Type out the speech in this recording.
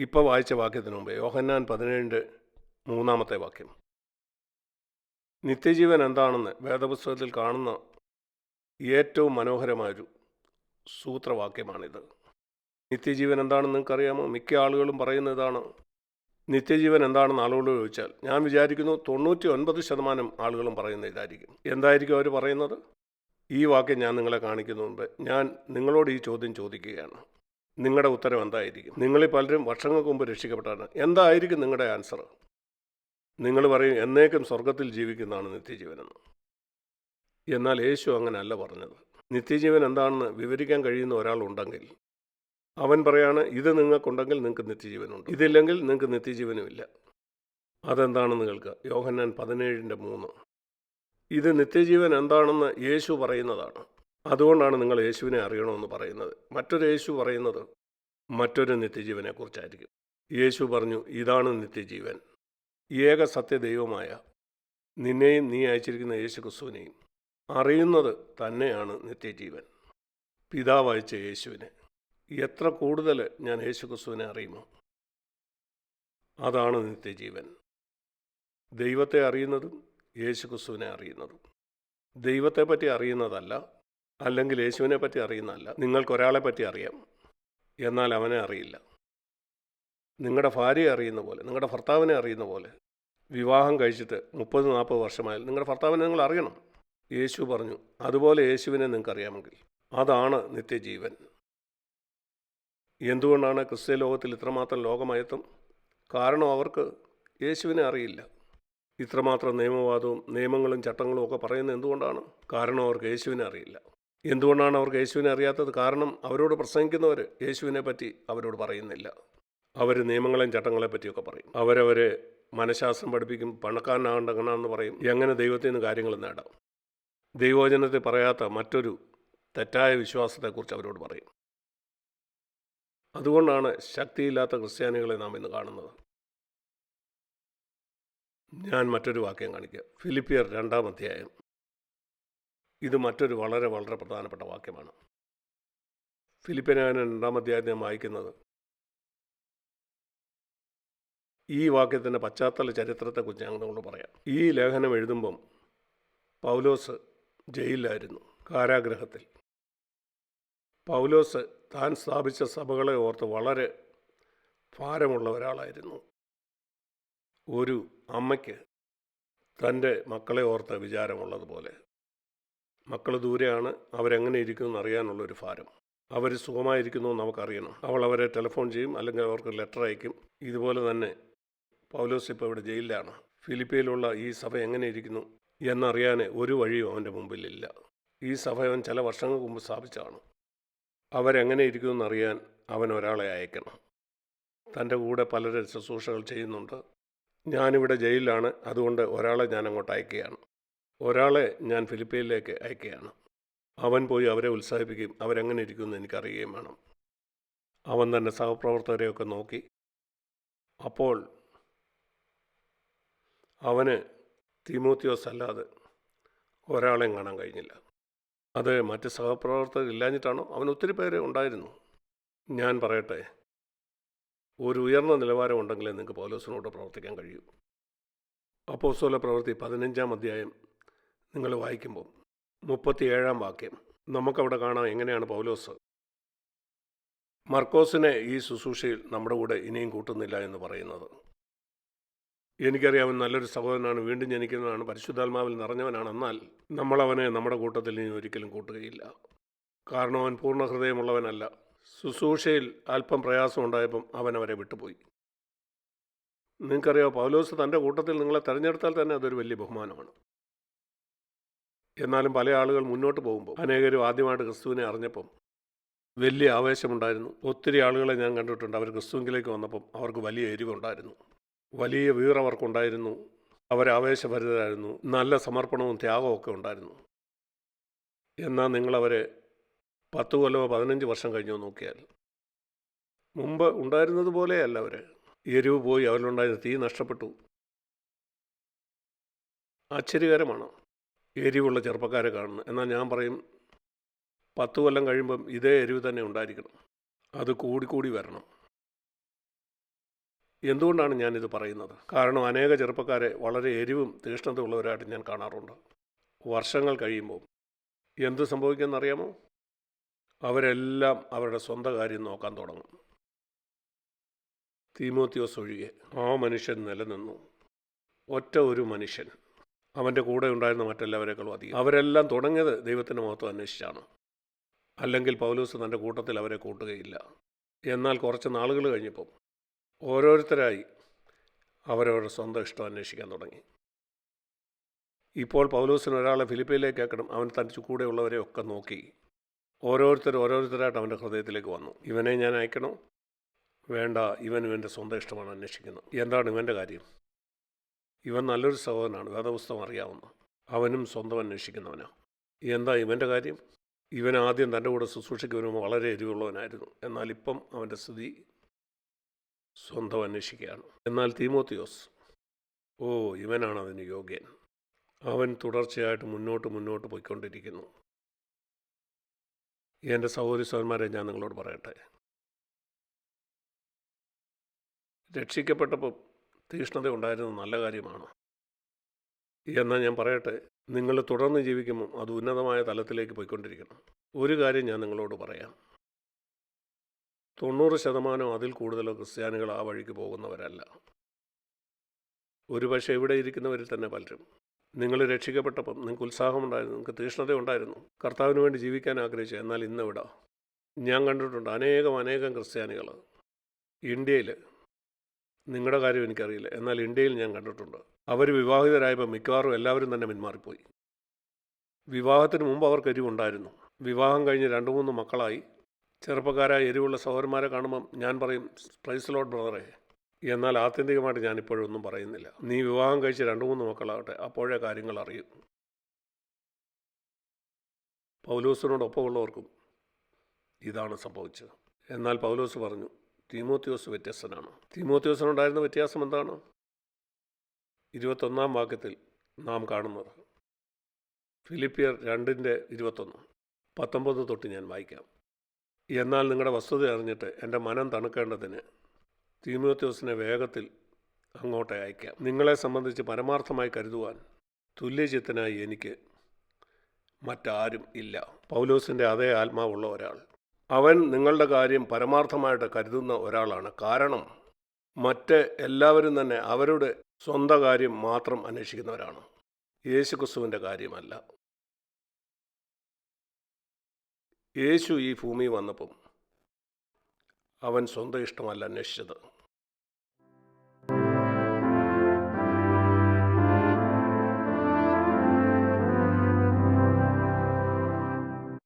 ഇപ്പോൾ വായിച്ച വാക്യത്തിന് മുമ്പ് യോഹന്നാൻ പതിനേഴ് മൂന്നാമത്തെ വാക്യം. നിത്യജീവൻ എന്താണെന്ന് വേദപുസ്തകത്തിൽ കാണുന്ന ഏറ്റവും മനോഹരമായൊരു സൂത്രവാക്യമാണിത്. നിത്യജീവൻ എന്താണെന്ന് നിങ്ങൾക്കറിയാമോ? മിക്ക ആളുകളും പറയുന്ന ഇതാണ്. നിത്യജീവൻ എന്താണെന്ന് ആളുകളോട് ചോദിച്ചാൽ ഞാൻ വിചാരിക്കുന്നു തൊണ്ണൂറ്റി ഒൻപത് ശതമാനം ആളുകളും പറയുന്ന ഇതായിരിക്കും. എന്തായിരിക്കും അവർ പറയുന്നത്? ഈ വാക്യം ഞാൻ നിങ്ങളെ കാണിക്കുന്ന മുമ്പ് ഞാൻ നിങ്ങളോട് ഈ ചോദ്യം ചോദിക്കുകയാണ്. നിങ്ങളുടെ ഉത്തരം എന്തായിരിക്കും? നിങ്ങളിൽ പലരും വർഷങ്ങൾക്ക് മുമ്പ് രക്ഷിക്കപ്പെട്ടാണ്. എന്തായിരിക്കും നിങ്ങളുടെ ആൻസർ നിങ്ങൾ പറയും എന്നേക്കും സ്വർഗത്തിൽ ജീവിക്കുന്നതാണ് നിത്യജീവനെന്ന് എന്നാൽ യേശു അങ്ങനെയല്ല പറഞ്ഞത്. നിത്യജീവൻ എന്താണെന്ന് വിവരിക്കാൻ കഴിയുന്ന ഒരാളുണ്ടെങ്കിൽ അവൻ പറയാണ് ഇത് നിങ്ങൾക്കുണ്ടെങ്കിൽ നിങ്ങൾക്ക് നിത്യജീവനുണ്ട് ഇതില്ലെങ്കിൽ നിങ്ങൾക്ക് നിത്യജീവനുമില്ല അതെന്താണെന്ന് കേൾക്കുക. യോഹന്നാൻ പതിനേഴിന്റെ മൂന്ന്. ഇത് നിത്യജീവൻ എന്താണെന്ന് യേശു പറയുന്നതാണ്. അതുകൊണ്ടാണ് നിങ്ങൾ യേശുവിനെ അറിയണമെന്ന് പറയുന്നത്. മറ്റൊരു യേശു പറയുന്നത് മറ്റൊരു നിത്യജീവനെക്കുറിച്ചായിരിക്കും. യേശു പറഞ്ഞു ഇതാണ് നിത്യജീവൻ. ഏക സത്യദൈവമായ നിന്നെയും നീ അയച്ചിരിക്കുന്ന യേശു ക്രിസ്തുവിനെയും അറിയുന്നത് തന്നെയാണ് നിത്യജീവൻ. പിതാവ് അയച്ച യേശുവിനെ. എത്ര കൂടുതൽ ഞാൻ യേശു ക്രിസ്തുവിനെ അറിയുമോ? അതാണ് നിത്യജീവൻ. ദൈവത്തെ അറിയുന്നതും യേശു ക്രിസ്തുവിനെ അറിയുന്നതും. ദൈവത്തെ പറ്റി അറിയുന്നതല്ല അല്ലെങ്കിൽ യേശുവിനെ പറ്റി അറിയുന്നതല്ല. നിങ്ങൾക്കൊരാളെ പറ്റി അറിയാം. എന്നാൽ അവനെ അറിയില്ല. നിങ്ങളുടെ ഭാര്യയെ അറിയുന്ന പോലെ നിങ്ങളുടെ ഭർത്താവിനെ അറിയുന്ന പോലെ വിവാഹം കഴിച്ചിട്ട് മുപ്പത് നാൽപ്പത് വർഷമായാലും നിങ്ങളുടെ ഭർത്താവിനെ നിങ്ങൾ അറിയണം. യേശു പറഞ്ഞു അതുപോലെ യേശുവിനെ നിങ്ങൾക്ക് അറിയാമെങ്കിൽ. അതാണ് നിത്യജീവൻ. എന്തുകൊണ്ടാണ് ക്രിസ്ത്യ ലോകത്തിൽ ഇത്രമാത്രം ലോകമയത്വം? കാരണം അവർക്ക് യേശുവിനെ അറിയില്ല. ഇത്രമാത്രം നിയമവാദവും നിയമങ്ങളും ചട്ടങ്ങളും ഒക്കെ പറയുന്നത് എന്തുകൊണ്ടാണ്? കാരണം അവർക്ക് യേശുവിനെ അറിയില്ല. എന്തുകൊണ്ടാണ് അവർക്ക് യേശുവിനെ അറിയാത്തത്? കാരണം അവരോട് പ്രസംഗിക്കുന്നവർ യേശുവിനെ പറ്റി അവരോട് പറയുന്നില്ല. അവർ നിയമങ്ങളെയും ചട്ടങ്ങളെ പറ്റിയൊക്കെ പറയും. അവരവരെ മനഃശാസ്ത്രം പഠിപ്പിക്കും പണക്കാരനാകണ്ടെന്ന് പറയും. എങ്ങനെ ദൈവത്തിൽ നിന്ന് കാര്യങ്ങൾ നേടാം? ദൈവവചനത്തിൽ പറയാത്ത മറ്റൊരു തെറ്റായ വിശ്വാസത്തെക്കുറിച്ച് അവരോട് പറയും. അതുകൊണ്ടാണ് ശക്തിയില്ലാത്ത ക്രിസ്ത്യാനികളെ നാം ഇന്ന് കാണുന്നത്. ഞാൻ മറ്റൊരു വാക്യം കാണിക്കാം. ഫിലിപ്പിയർ രണ്ടാം അധ്യായം ഇത് മറ്റൊരു വളരെ വളരെ പ്രധാനപ്പെട്ട വാക്യമാണ്. ഫിലിപ്പിയൻ രണ്ടാം അധ്യായം വായിക്കുന്നത് ഈ വാക്യത്തിന്റെ പശ്ചാത്തല ചരിത്രത്തെക്കുറിച്ച് ഞങ്ങൾ കൊണ്ട് പറയാം. ഈ ലേഖനം എഴുതുമ്പം പൗലോസ് ജയിലിലായിരുന്നു കാരാഗ്രഹത്തിൽ. പൗലോസ് താൻ സ്ഥാപിച്ച സഭകളെ ഓർത്ത് വളരെ ഭാരമുള്ള ഒരാളായിരുന്നു. ഒരു അമ്മയ്ക്ക് തന്റെ മക്കളെ ഓർത്ത് വിചാരമുള്ളതുപോലെ മക്കൾ ദൂരെയാണ് അവരെങ്ങനെ ഇരിക്കുന്നു അറിയാനുള്ളൊരു ഭാരം. അവർ സുഖമായിരിക്കുന്നു നമുക്കറിയണം. അവൾ അവരെ ടെലിഫോൺ ചെയ്യും അല്ലെങ്കിൽ അവർക്ക് ലെറ്റർ അയക്കും. ഇതുപോലെ തന്നെ പൗലോസ് ഇപ്പോൾ ഇവിടെ ജയിലിലാണ്. ഫിലിപ്പിയിലുള്ള ഈ സഭ എങ്ങനെ ഇരിക്കുന്നു എന്നറിയാൻ ഒരു വഴിയും അവന്റെ മുമ്പിലില്ല. ഈ സഭ അവൻ ചില വർഷങ്ങൾക്ക് മുമ്പ് സ്ഥാപിച്ചതാണ്. അവരെങ്ങനെ ഇരിക്കുന്നു അറിയാൻ അവൻ ഒരാളെ അയക്കണം. തന്റെ കൂടെ പലരും ശുശ്രൂഷകൾ ചെയ്യുന്നുണ്ട്. ഞാനിവിടെ ജയിലിലാണ് അതുകൊണ്ട് ഒരാളെ ഞാൻ അങ്ങോട്ട് അയക്കുകയാണ്. ഒരാളെ ഞാൻ ഫിലിപ്പീനിലേക്ക് അയക്കുകയാണ്. അവൻ പോയി അവരെ ഉത്സാഹിപ്പിക്കുകയും അവരെങ്ങനെ ഇരിക്കുമെന്ന് എനിക്കറിയുകയും വേണം. അവൻ തന്നെ സഹപ്രവർത്തകരെയൊക്കെ നോക്കി. അപ്പോൾ അവന് തിമോത്തിയോസ് അല്ലാതെ ഒരാളെയും കാണാൻ കഴിഞ്ഞില്ല. അത് മറ്റ് സഹപ്രവർത്തകർ ഇല്ലാഞ്ഞിട്ടാണോ? അവൻ ഒത്തിരി പേര് ഉണ്ടായിരുന്നു. ഞാൻ പറയട്ടെ ഒരു ഉയർന്ന നിലവാരം ഉണ്ടെങ്കിലേ നിങ്ങൾക്ക് പൗലോസിനോട് പ്രവർത്തിക്കാൻ കഴിയൂ. അപ്പോസ്തല പ്രവൃത്തി പതിനഞ്ചാം അധ്യായം നിങ്ങൾ വായിക്കുമ്പോൾ. മുപ്പത്തിയേഴാം വാക്യം. നമുക്കവിടെ കാണാം എങ്ങനെയാണ് പൗലോസ്. മർക്കോസിനെ ഈ ശുശ്രൂഷയിൽ നമ്മുടെ കൂടെ ഇനിയും കൂട്ടുന്നില്ല എന്ന് പറയുന്നത്. എനിക്കറിയാവുന്ന നല്ലൊരു സഹോദരനാണ് വീണ്ടും ജനിക്കുന്നതാണ് പരിശുദ്ധാത്മാവിൽ നിറഞ്ഞവനാണ്. എന്നാൽ നമ്മളവനെ നമ്മുടെ കൂട്ടത്തിൽ ഇനി ഒരിക്കലും കൂട്ടുകയില്ല. കാരണം അവൻ പൂർണ ഹൃദയമുള്ളവനല്ല. ശുശ്രൂഷയിൽ അല്പം പ്രയാസം ഉണ്ടായപ്പം അവൻ അവരെ വിട്ടുപോയി. നിങ്ങൾക്കറിയാമോ പൗലോസ് തന്റെ കൂട്ടത്തിൽ നിങ്ങളെ തിരഞ്ഞെടുത്താൽ തന്നെ അതൊരു വലിയ ബഹുമാനമാണ്. എന്നാലും പല ആളുകൾ മുന്നോട്ട് പോകുമ്പോൾ അനേകരും ആദ്യമായിട്ട് ക്രിസ്തുവിനെ അറിഞ്ഞപ്പം വലിയ ആവേശമുണ്ടായിരുന്നു. ഒത്തിരി ആളുകളെ ഞാൻ കണ്ടിട്ടുണ്ട്. അവർ ക്രിസ്തുവിലേക്ക് വന്നപ്പം അവർക്ക് വലിയ എരിവുണ്ടായിരുന്നു. വലിയ വീറവർക്കുണ്ടായിരുന്നു അവരാവേശഭരിതരായിരുന്നു നല്ല സമർപ്പണവും ത്യാഗവും ഒക്കെ ഉണ്ടായിരുന്നു. എന്നാൽ നിങ്ങളവരെ പത്ത് കൊല്ലമോ പതിനഞ്ച് വർഷം കഴിഞ്ഞോ നോക്കിയാൽ മുമ്പ് ഉണ്ടായിരുന്നത് പോലെയല്ല അവർ എരിവ് പോയി അവരിലുണ്ടായിരുന്ന തീ നഷ്ടപ്പെട്ടു. ആശ്ചര്യകരമാണ്. എരിവുള്ള ചെറുപ്പക്കാരെ കാണുന്നത് എന്നാൽ ഞാൻ പറയും പത്ത് കൊല്ലം കഴിയുമ്പം ഇതേ എരിവ് തന്നെ ഉണ്ടായിരിക്കണം. അത് കൂടിക്കൂടി വരണം. എന്തുകൊണ്ടാണ് ഞാനിത് പറയുന്നത്? കാരണം അനേക ചെറുപ്പക്കാരെ വളരെ എരിവും തീഷ്ണതയുള്ളവരായിട്ട് ഞാൻ കാണാറുണ്ട്. വർഷങ്ങൾ കഴിയുമ്പോൾ എന്ത് സംഭവിക്കുമെന്നറിയാമോ? അവരെല്ലാം അവരുടെ സ്വന്തം കാര്യം നോക്കാൻ തുടങ്ങും. തീമോത്തിയോസ് ഒഴികെ ആ മനുഷ്യൻ നിലനിന്നു. ഒറ്റ ഒരു മനുഷ്യൻ. അവന്റെ കൂടെ ഉണ്ടായിരുന്ന മറ്റെല്ലാവരെക്കാളും അധികം. അവരെല്ലാം തുടങ്ങിയത് ദൈവത്തിന്റെ മഹത്വം അന്വേഷിച്ചാണ്. അല്ലെങ്കിൽ പൗലൂസ് തന്റെ കൂട്ടത്തിൽ അവരെ കൂട്ടുകയില്ല. എന്നാൽ കുറച്ച് നാളുകൾ കഴിഞ്ഞപ്പം ഓരോരുത്തരായി അവരവരുടെ സ്വന്തം ഇഷ്ടം അന്വേഷിക്കാൻ തുടങ്ങി. ഇപ്പോൾ പൗലൂസിന് ഒരാളെ ഫിലിപ്പയിലേക്ക് ആക്കണം. അവൻ തനിച്ച് കൂടെയുള്ളവരെ ഒക്കെ നോക്കി ഓരോരുത്തർ ഓരോരുത്തരായിട്ട് അവന്റെ ഹൃദയത്തിലേക്ക് വന്നു. ഇവനെ ഞാൻ അയക്കണോ? വേണ്ട ഇവൻ ഇവന്റെ സ്വന്തം ഇഷ്ടമാണ് അന്വേഷിക്കുന്നത്. എന്താണ് ഇവന്റെ കാര്യം? ഇവൻ നല്ലൊരു സഹോദരനാണ് വേദപുസ്തകം അറിയാവുന്ന. അവനും സ്വന്തം അന്വേഷിക്കുന്നവനാണ് എന്താ ഇവന്റെ കാര്യം? ഇവൻ ആദ്യം തന്റെ കൂടെ ശുശ്രൂഷിക്കുന്നവനും വളരെ എരിവുള്ളവനായിരുന്നു. എന്നാൽ ഇപ്പം അവന്റെ സ്ഥിതി സ്വന്തം അന്വേഷിക്കുകയാണ്. എന്നാൽ തീമോത്തിയോസ് ഓ ഇവനാണ് അതിന് യോഗ്യൻ. അവൻ തുടർച്ചയായിട്ട് മുന്നോട്ട് മുന്നോട്ട് പോയിക്കൊണ്ടിരിക്കുന്നു. എന്റെ സഹോദരി സഹോദരന്മാരെ ഞാൻ നിങ്ങളോട് പറയട്ടെ. രക്ഷിക്കപ്പെട്ടപ്പോൾ തീഷ്ണത ഉണ്ടായിരുന്നത് നല്ല കാര്യമാണ്? എന്നാൽ ഞാൻ പറയട്ടെ നിങ്ങൾ തുടർന്ന് ജീവിക്കുമ്പോൾ അത് ഉന്നതമായ തലത്തിലേക്ക് പോയിക്കൊണ്ടിരിക്കണം. ഒരു കാര്യം ഞാൻ നിങ്ങളോട് പറയാം. തൊണ്ണൂറ് ശതമാനം അതിൽ കൂടുതലോ ക്രിസ്ത്യാനികൾ ആ വഴിക്ക് പോകുന്നവരല്ല. ഒരുപക്ഷെ ഇവിടെ ഇരിക്കുന്നവരിൽ തന്നെ പലരും. നിങ്ങൾ രക്ഷിക്കപ്പെട്ടപ്പം നിങ്ങൾക്ക് ഉത്സാഹമുണ്ടായിരുന്നു നിങ്ങൾക്ക് തീഷ്ണത ഉണ്ടായിരുന്നു. കർത്താവിന് വേണ്ടി ജീവിക്കാൻ ആഗ്രഹിച്ചു എന്നാൽ ഇന്നിവിടെ ഞാൻ കണ്ടിട്ടുണ്ട് അനേകം അനേകം ക്രിസ്ത്യാനികൾ ഇന്ത്യയിൽ നിങ്ങളുടെ കാര്യം എനിക്കറിയില്ല. എന്നാൽ ഇന്ത്യയിൽ ഞാൻ കണ്ടിട്ടുണ്ട്. അവർ വിവാഹിതരായപ്പോൾ മിക്കവാറും എല്ലാവരും തന്നെ പിന്മാറിപ്പോയി. വിവാഹത്തിന് മുമ്പ് അവർക്ക് എരിവുണ്ടായിരുന്നു. വിവാഹം കഴിഞ്ഞ് രണ്ട് മൂന്ന് മക്കളായി. ചെറുപ്പക്കാരായ എരിവുള്ള സഹോദരന്മാരെ കാണുമ്പം ഞാൻ പറയും പ്രൈസ് ലോഡ് ബ്രദറെ എന്നാൽ ആത്യന്തികമായിട്ട് ഞാൻ ഇപ്പോഴൊന്നും പറയുന്നില്ല. നീ വിവാഹം കഴിച്ച് രണ്ട് മൂന്ന് മക്കളാവട്ടെ അപ്പോഴേ കാര്യങ്ങൾ അറിയും. പൗലോസിനോടൊപ്പമുള്ളവർക്കും ഇതാണ് സംഭവിച്ചത്. എന്നാൽ പൗലോസ് പറഞ്ഞു തീമോത്യോസ് വ്യത്യസ്തനാണ്? തീമോത്യോസിനുണ്ടായിരുന്ന വ്യത്യാസം എന്താണ്? ഇരുപത്തൊന്നാം വാക്യത്തിൽ നാം കാണുന്നത്. ഫിലിപ്പിയർ രണ്ടിന്റെ ഇരുപത്തൊന്ന്. പത്തൊമ്പത് തൊട്ട് ഞാൻ വായിക്കാം. എന്നാൽ നിങ്ങളുടെ വസ്തുത അറിഞ്ഞിട്ട് എന്റെ മനം തണുക്കേണ്ടതിന് തീമോത്യോസിനെ വേഗത്തിൽ അങ്ങോട്ട് അയക്കാം. നിങ്ങളെ സംബന്ധിച്ച് പരമാർത്ഥമായി കരുതുവാൻ തുല്യചിത്തനായി എനിക്ക് മറ്റാരും ഇല്ല. പൗലോസിന്റെ അതേ ആത്മാവുള്ള ഒരാൾ. അവൻ നിങ്ങളുടെ കാര്യം പരമാർത്ഥമായിട്ട് കരുതുന്ന ഒരാളാണ്. കാരണം മറ്റ് എല്ലാവരും തന്നെ അവരുടെ സ്വന്തം കാര്യം മാത്രം അന്വേഷിക്കുന്നവരാണ്. യേശു ക്രിസ്തുവിന്റെ കാര്യമല്ല. യേശു ഈ ഭൂമി വന്നപ്പം അവൻ സ്വന്തം ഇഷ്ടമല്ല അന്വേഷിച്ചത്.